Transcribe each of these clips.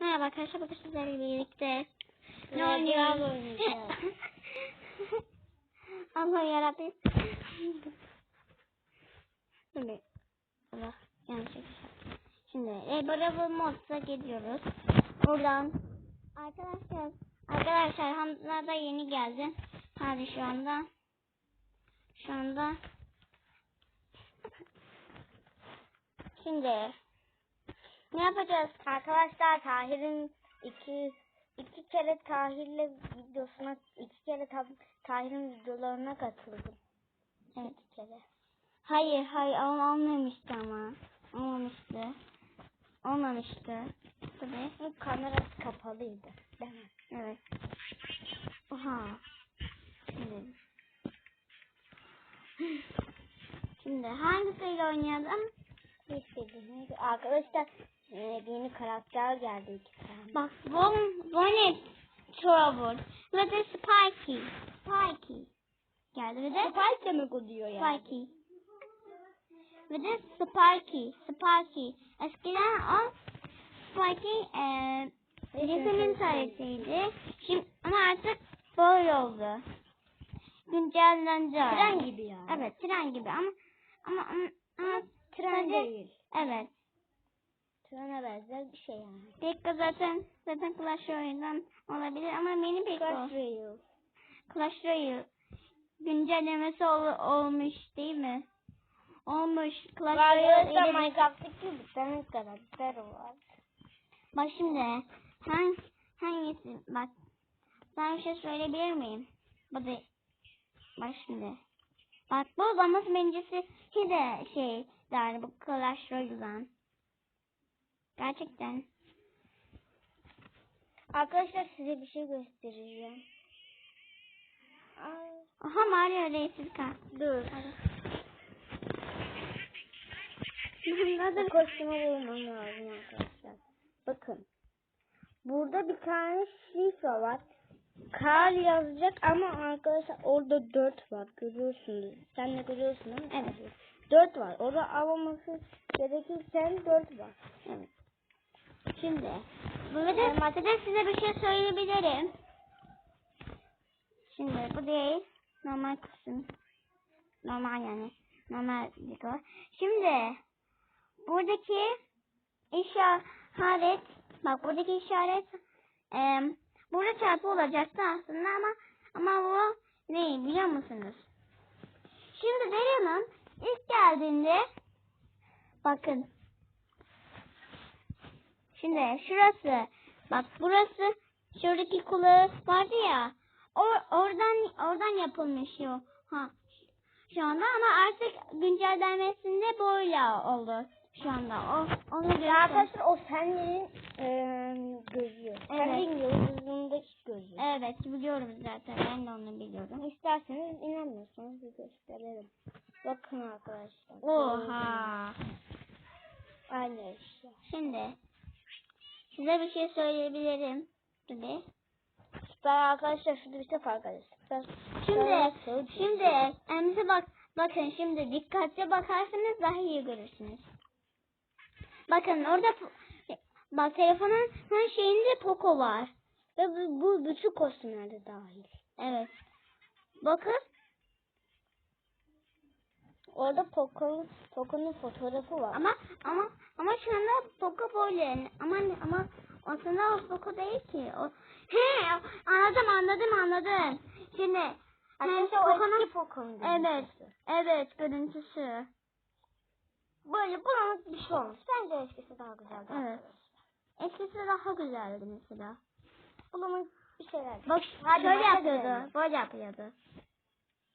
Merhaba arkadaşlar bugün sizlerle birlikte ne oynuyoruz? Allah yarabbim. Şimdi Allah yanlış yapmışım. Şimdi Rebel Mods'a gidiyoruz. Buradan arkadaşlar arkadaşlar Hamza da yeni geldi. Hadi şu anda şu anda Şimdi ne yapacağız? Arkadaşlar Tahir'in iki iki kere Tahir'le videosuna iki kere Ta- Tahir'in videolarına katıldım. Evet. İki kere. Hayır hayır ol- olmamıştı ama. Olmamıştı. Olmamıştı. Tabii. Bu kamerası kapalıydı. Değil mi? Evet. Oha. Şimdi. Şimdi hangisiyle oynayalım? İstediğiniz. Arkadaşlar e, yeni karakter geldi iki tane. Bak Bon, Bonnet Trouble ve de Spikey. Spikey. Geldi ve de Spike demek o diyor yani. Spikey. Ve de Sparky. Sparky. Eskiden o Spikey eee Resim'in tanesiydi. Şimdi ama artık böyle oldu. Güncellendi. Tren gibi yani. Evet tren gibi ama ama ama, ama Tren sadece- değil. Evet. Trene benzer bir şey yani. Pek de zaten zaten Clash Royale'dan olabilir ama benim pek Clash. Royale. Clash Royale güncellemesi ol- olmuş değil mi? Olmuş. Clash Royale ile- Minecraft'taki bir tane karakter var. Bak şimdi hang, hangisi bak ben bir şey söyleyebilir miyim? Bu da bak şimdi. Bak bu Zamız bencesi de şey yani bu Clash Royale'dan. Gerçekten. Arkadaşlar size bir şey göstereceğim. Ay, Aha Mario Reis'i kalk. dur. Bu kostümü bulmam lazım arkadaşlar. Bakın. Burada bir tane şifre var. Kar yazacak ama arkadaşlar orada dört var. Görüyorsunuz. Sen de görüyorsun değil mi? Evet. Dört var. Orada alınması gerekirken dört var. Evet. Şimdi burada maddede size bir şey söyleyebilirim. Şimdi bu değil. Normal kısım. Normal yani. Normal dekor. Şimdi buradaki işaret bak buradaki işaret e, burada çarpı olacaktı aslında ama ama bu ne biliyor musunuz? Şimdi Darian'ın ilk geldiğinde bakın Şimdi şurası. Bak burası şuradaki kulağı vardı ya. Or, oradan oradan yapılmış o. Ha. Şu anda ama artık güncellenmesinde böyle oldu. Şu anda. O onu arkadaşlar o Fenrir'in eee gözü. Evet. Fenrir'in yıldızındaki gözü. Evet biliyorum zaten. Ben de onu biliyorum. İsterseniz inanmıyorsanız bir gösterelim. Bakın arkadaşlar. Oha. Aynı işte. Şimdi size bir şey söyleyebilirim. Tabii. Süper arkadaşlar şurada bir şey fark. Süper. Şimdi şimdi emzi bak bakın şimdi dikkatli bakarsanız daha iyi görürsünüz. Bakın orada bak telefonun her şeyinde Poco var. Ve bu, bu bütün kostümlerde dahil. Evet. Bakın Orada Poco'nun Poco'nun fotoğrafı var. ama ama ama şu anda Poco böyle ama ama aslında o Poco değil ki. O he anladım anladım anladım. Şimdi Arkadaşlar o eski Poco'nun Evet. Evet görüntüsü. Böyle bulanık bir şey olmuş. Bence eskisi daha güzeldi. Evet. Eskisi daha güzeldi mesela. Bulanık bir şeyler. Bak şöyle yapıyordu. Böyle yapıyordu.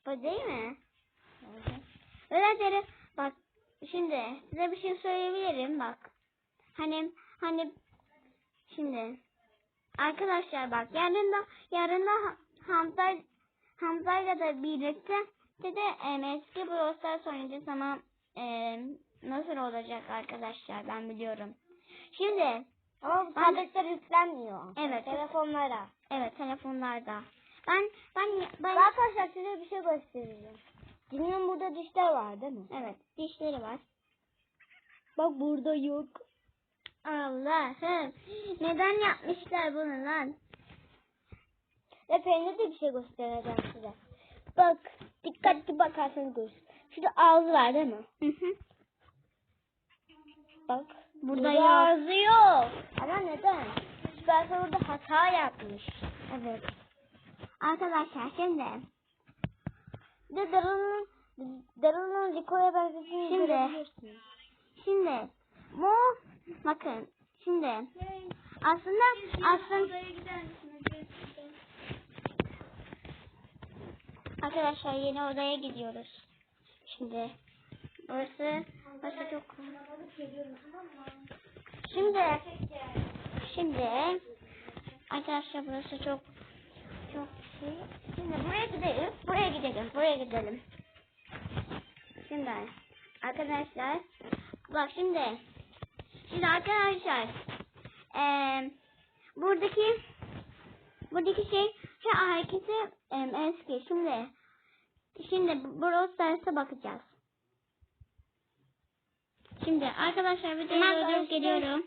Bu değil mi? Öyle deri. Bak şimdi size bir şey söyleyebilirim bak. Hani hani şimdi arkadaşlar bak yarın da yarın da Ha- Hamza Hamza'yla da birlikte de de eski Brawl Stars oynayacağız ama em, nasıl olacak arkadaşlar ben biliyorum. Şimdi Ama tabletler yüklenmiyor. Evet. Telefonlara. evet telefonlarda ben ben ben Arkadaşlar size bir şey göstereceğim. Dinleyin burada dişler var değil mi? evet dişleri var. Bak burada yok. Allah'ım. Neden yapmışlar bunu lan? Ve peynir de bir şey göstereceğim size. Bak dikkatli bakarsanız görürsünüz. Şurada ağzı var değil mi? Hı hı. Bak. Burada yok. ağzı yok. Ama neden? Süpersel orada hata yapmış. Evet. Arkadaşlar şimdi de Daryl'ın Daryl'ın Rico'ya benzediğini Şimdi- görebilirsiniz. şimdi bu bakın şimdi aslında aslında arkadaşlar yeni odaya gidiyoruz. Şimdi burası burası çok Şimdi şimdi arkadaşlar burası çok çok şey. Şimdi buraya gidelim. Buraya gidelim. Buraya gidelim. Şimdi arkadaşlar bak şimdi şimdi arkadaşlar eee buradaki buradaki şey şu hareketi em, eski şimdi şimdi Brawl Stars'a bakacağız. Şimdi arkadaşlar durdurup başlayalım. geliyorum.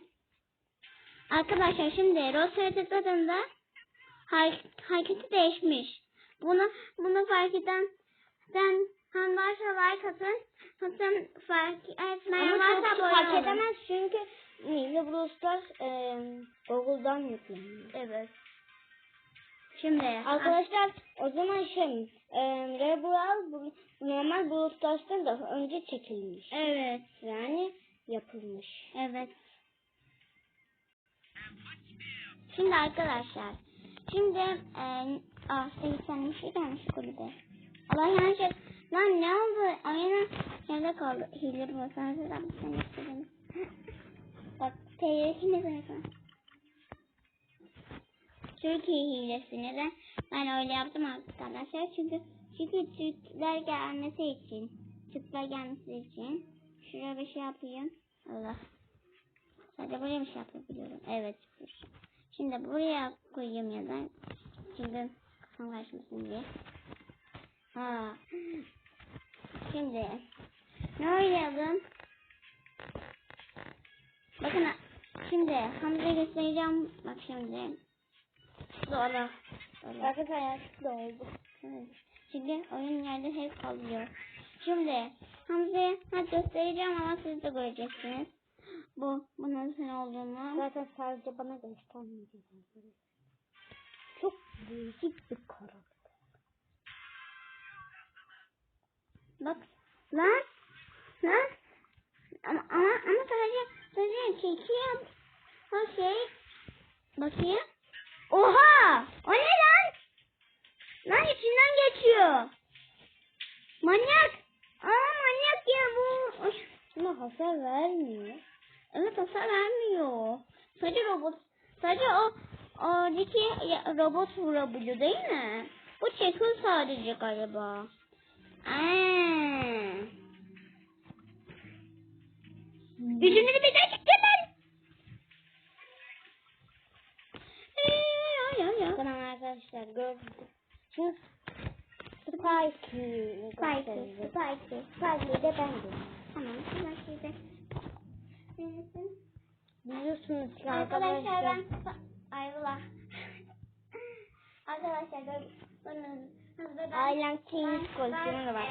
Arkadaşlar şimdi Rosetta tıkladığımda har- hareketi değişmiş. Bunu bunu fark eden den hem varsa like atın. Atın fark etmeyen Ama varsa çok abone fark edemez çünkü Mille Brawl Stars e, Google'dan yükleniyor. Evet. Şimdi Arkadaşlar o zaman şey e, Rebel normal Brawl Stars'tan da önce çekilmiş. Evet. Yani yapılmış. Evet. Şimdi arkadaşlar. Şimdi eee ah sevişenmiş bir tane şu kulübe. Allah yanlış et. Lan ne oldu? Aynen nerede kaldı? Hile bu. Sana selam sen istedim. Bak ne zaten? Türkiye hilesi neden? Ben öyle yaptım arkadaşlar. Çünkü çünkü Türkler gelmesi için. Türkler gelmesi için. Şuraya bir şey yapayım. Allah. Sadece buraya bir şey yapabiliyorum. Evet. Şimdi buraya koyayım ya da. Şimdi karışmasın diye. Ha. Şimdi ne oynayalım? Bakın şimdi Hamza'yı göstereceğim. Bak şimdi. Doğru. Doğru. Arkadaşlar yanlışlıkla oldu. Evet. Şimdi oyun yerde hep kalıyor. Şimdi Hamza'ya hadi göstereceğim ama siz de göreceksiniz. Bu, bu nasıl olduğunu. Zaten sadece bana göstermeyeceğiz. Değişik bir karakter. Bak. Lan. Lan. Ama, ama, ama sadece, sadece çekiyor. O şey. Bakayım. Oha! O ne lan? Lan içinden geçiyor. Manyak. Aa manyak ya bu. Oş. Ama hasar vermiyor. Evet hasar vermiyor. Sadece robot. Sadece o ya- robot vurabiliyor değil mi? Bu çekiyor sadece galiba. Aa. Yüzümüzü bir daha ya, ya. Tamam arkadaşlar gördük. Şimdi Spike'ı, göstereceğiz. Spike'ı. Spike'ı da ben de. Tamam, Spike'ı da. Biliyorsunuz arkadaşlar. ben Ayvla. Arkadaşlar hızlı ben Ailem tenis de var.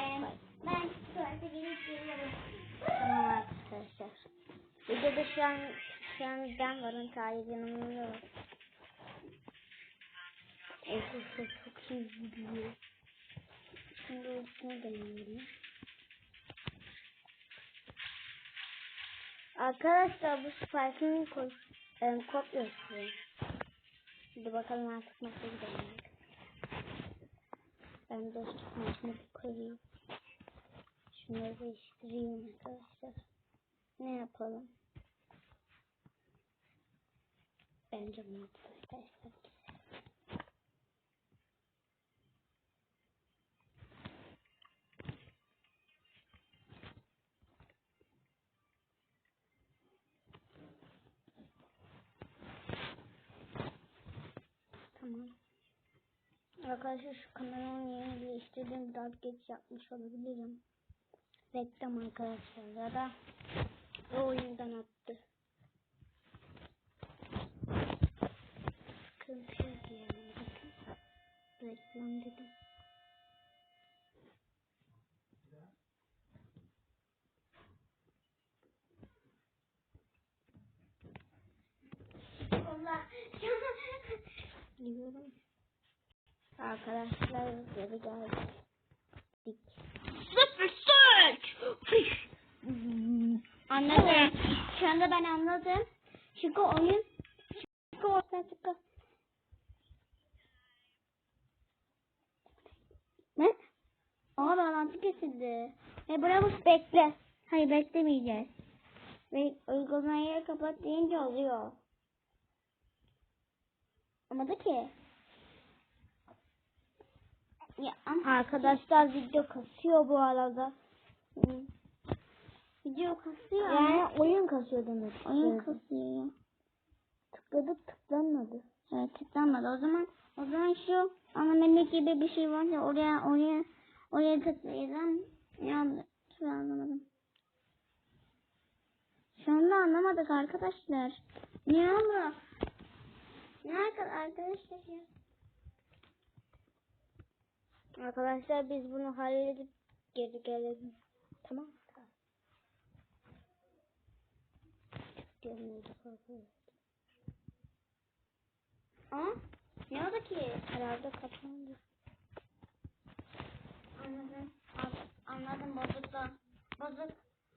ben- tuvalete gidip geliyorum. Tamam arkadaşlar. Videoda şu an şu an ben varım. Tarih yanımda var. Arkadaşlar çok iyi gidiyor. Şimdi üstüne deneyelim. Arkadaşlar bu Spike'ın e, kopyası. Hadi bakalım artık nasıl gidelim. Ben dostluk maçını koyayım. Şunları değiştireyim arkadaşlar. Ne yapalım? Bence bunu arkadaşlar. arkadaşlar şu kameranın yerini değiştirdim. Daha geç yapmış olabilirim. Reklam arkadaşlar ya da o oyundan attı. Sıkıntı yok yani. Bakın. Reklam dedim. Allah. Diyorum. Arkadaşlar geri geldik. Sıfır search. Anladım. Şu anda ben anladım. Çünkü oyun çünkü ortaya çıktı. Ne? Aa bağlantı kesildi. E bravo bekle. Hayır beklemeyeceğiz. Ve uygulamayı kapat deyince oluyor. Olmadı ki. Ya ama Arkadaşlar video kasıyor bu arada. Video kasıyor. Yani oyun kasıyor demek. oyun istiyorum. kasıyor. Tıkladık tıklanmadı. Evet tıklanmadı. O zaman o zaman şu anlamı gibi bir şey var ya oraya oraya oraya tıklayacağım. Oldu? Şu an anlamadım. Şu anda anlamadık arkadaşlar. Ne oldu? Ne arkadaşlar arkadaşlar biz bunu halledip geri gelelim. Tamam. Diyorum Aa, ne oldu ki? Herhalde kapandı. Anladım. Anladım bozuktu. Bozuk.